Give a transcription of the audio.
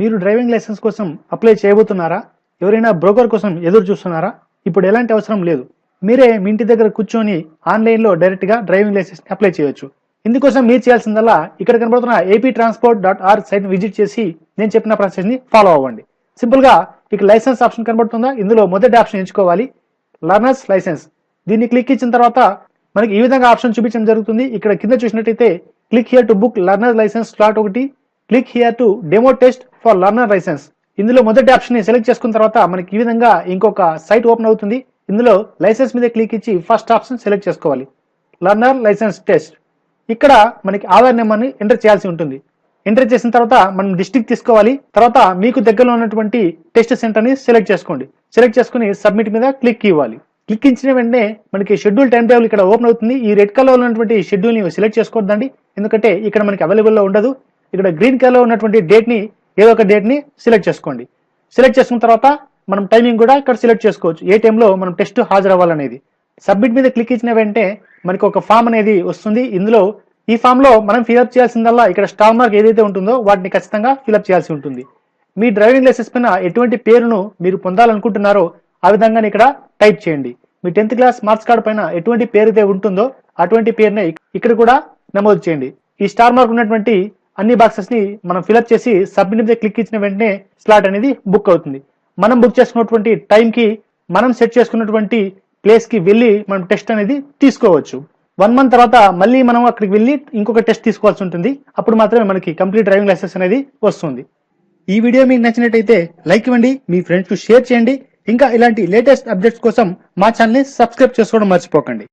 మీరు driving licence కోసం apply చేయబోతున్నారా? ఎవరైనా బ్రోకర్ కోసం ఎదురు చూస్తున్నారా? ఇప్పుడు ఎలాంటి అవసరం లేదు. మీరే మీ ఇంటి దగ్గర కూర్చొని ఆన్లైన్లో డైరెక్ట్గా డ్రైవింగ్ లైసెన్స్ అప్లై చేయొచ్చు. ఇందుకోసం మీరు చేయాల్సిందల్లా ఇక్కడ కనబడుతున్న AP transport dot R site visit చేసి నేను చెప్పిన ప్రాసెస్ని ఫాలో అవ్వండి. సింపుల్గా ఇక లైసెన్స్ ఆప్షన్ కనబడుతుందా? ఇందులో మొదటి ఆప్షన్ ఎంచుకోవాలి. Learners licence. దీన్ని క్లిక్ ఇచ్చిన తర్వాత మనకి ఈ విధంగా ఆప్షన్ చూపించడం జరుగుతుంది. ఇక్కడ కింద చూసినట్టయితే click here to book learner licence slot ఒకటి click here to demo test for learner licence ఇందులో మొదటి ఆప్షన్ని సెలెక్ట్ చేసుకున్న తర్వాత మనకి ఈ విధంగా ఇంకొక సైట్ ఓపెన్ అవుతుంది. ఇందులో లైసెన్స్ మీద క్లిక్ ఇచ్చి ఫస్ట్ ఆప్షన్ సెలెక్ట్ చేసుకోవాలి. లర్నర్ లైసెన్స్ టెస్ట్ ఇక్కడ మనకి ఆధార్ నెంబర్ని ఎంటర్ చేయాల్సి ఉంటుంది. ఎంటర్ చేసిన తర్వాత మనం డిస్టిక్ తీసుకోవాలి. తర్వాత మీకు దగ్గరలో ఉన్నటువంటి టెస్ట్ సెంటర్ని సెలెక్ట్ చేసుకోండి. సెలెక్ట్ చేసుకుని సబ్మిట్ మీద క్లిక్ ఇవ్వాలి. క్లిక్ ఇచ్చిన వెంటనే మనకి షెడ్యూల్ టైం టేబుల్ ఇక్కడ ఓపెన్ అవుతుంది. ఈ రెడ్ కలర్ ఉన్నటువంటి షెడ్యూల్ని సెలెక్ట్ చేసుకోవద్దండి. ఎందుకంటే ఇక్కడ మనకి అవైలబుల్లో ఉండదు. ఇక్కడ గ్రీన్ కలర్లో ఉన్నటువంటి డేట్ని ఏదో ఒక డేట్ని సెలెక్ట్ చేసుకోండి. సెలెక్ట్ చేసుకున్న తర్వాత మనం టైమింగ్ కూడా ఇక్కడ సెలెక్ట్ చేసుకోవచ్చు. ఏ టైంలో మనం టెస్ట్ హాజరవ్వాలనేది. సబ్మిట్ మీద క్లిక్ ఇచ్చిన వెంటనే మనకి ఒక ఫామ్ అనేది వస్తుంది. ఇందులో ఈ ఫామ్లో మనం ఫిల్అప్ చేయాల్సిందల్లా ఇక్కడ స్టార్ మార్క్ ఏదైతే ఉంటుందో వాటిని ఖచ్చితంగా ఫిల్అప్ చేయాల్సి ఉంటుంది. మీ డ్రైవింగ్ లైసెన్స్ పైన ఎటువంటి పేరును మీరు పొందాలనుకుంటున్నారో ఆ విధంగా ఇక్కడ టైప్ చేయండి. మీ టెన్త్ క్లాస్ మార్క్స్ కార్డ్ పైన ఎటువంటి పేరు అయితే ఉంటుందో అటువంటి పేరునే ఇక్కడ కూడా నమోదు చేయండి. ఈ స్టార్ మార్క్ ఉన్నటువంటి అన్ని బాక్సెస్ని మనం ఫిల్అప్ చేసి సబ్మిట్ మీద క్లిక్ ఇచ్చిన వెంటనే స్లాట్ అనేది బుక్ అవుతుంది. మనం బుక్ చేసుకున్నటువంటి టైం కి మనం సెట్ చేసుకున్నటువంటి ప్లేస్కి వెళ్ళి మనం టెస్ట్ అనేది తీసుకోవచ్చు. వన్ మంత్ తర్వాత మళ్ళీ మనం అక్కడికి వెళ్ళి ఇంకొక టెస్ట్ తీసుకోవాల్సి ఉంటుంది. అప్పుడు మాత్రమే మనకి కంప్లీట్ డ్రైవింగ్ లైసెన్స్ అనేది వస్తుంది. ఈ వీడియో మీకు నచ్చినట్టయితే లైక్ ఇవ్వండి మీ ఫ్రెండ్స్కు షేర్ చేయండి. ఇంకా ఇలాంటి లేటెస్ట్ అప్డేట్స్ కోసం మా ఛానల్ని సబ్స్క్రైబ్ చేసుకోవడం మర్చిపోకండి.